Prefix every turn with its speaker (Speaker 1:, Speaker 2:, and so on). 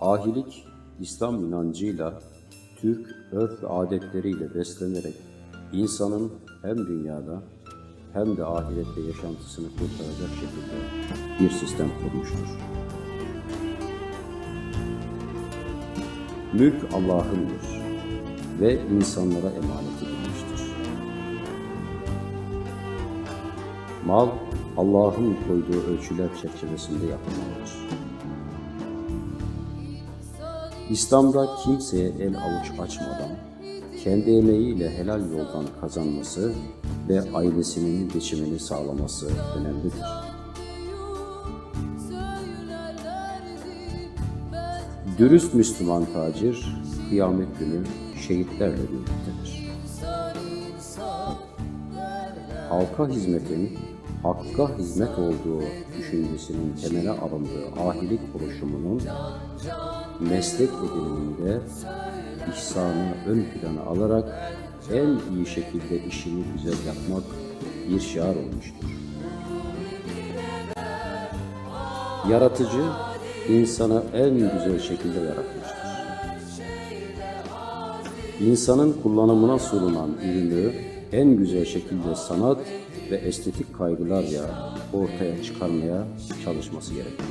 Speaker 1: Ahilik, İslam inancıyla, Türk örf ve adetleriyle beslenerek insanın hem dünyada hem de ahirette yaşantısını kurtaracak şekilde bir sistem kurmuştur. Mülk Allah'ındır ve insanlara emanet edilmiştir. Mal, Allah'ın koyduğu ölçüler çerçevesinde yapılmalıdır. İslam'da kimseye el avuç açmadan, kendi emeğiyle helal yoldan kazanması ve ailesinin geçimini sağlaması önemlidir. Dürüst Müslüman tacir, kıyamet günü şehitlerle birliktedir. Halka hizmetin, hakka hizmet olduğu düşüncesinin temele alındığı ahilik oluşumunun meslek ediniminde ihsanı ön plana alarak en iyi şekilde işini güzel yapmak bir şiar olmuştur. Yaratıcı insana en güzel şekilde yaratmıştır. İnsanın kullanımına sunulan ürünü en güzel şekilde sanat ve estetik kaygılarla ortaya çıkarmaya çalışması gerekir.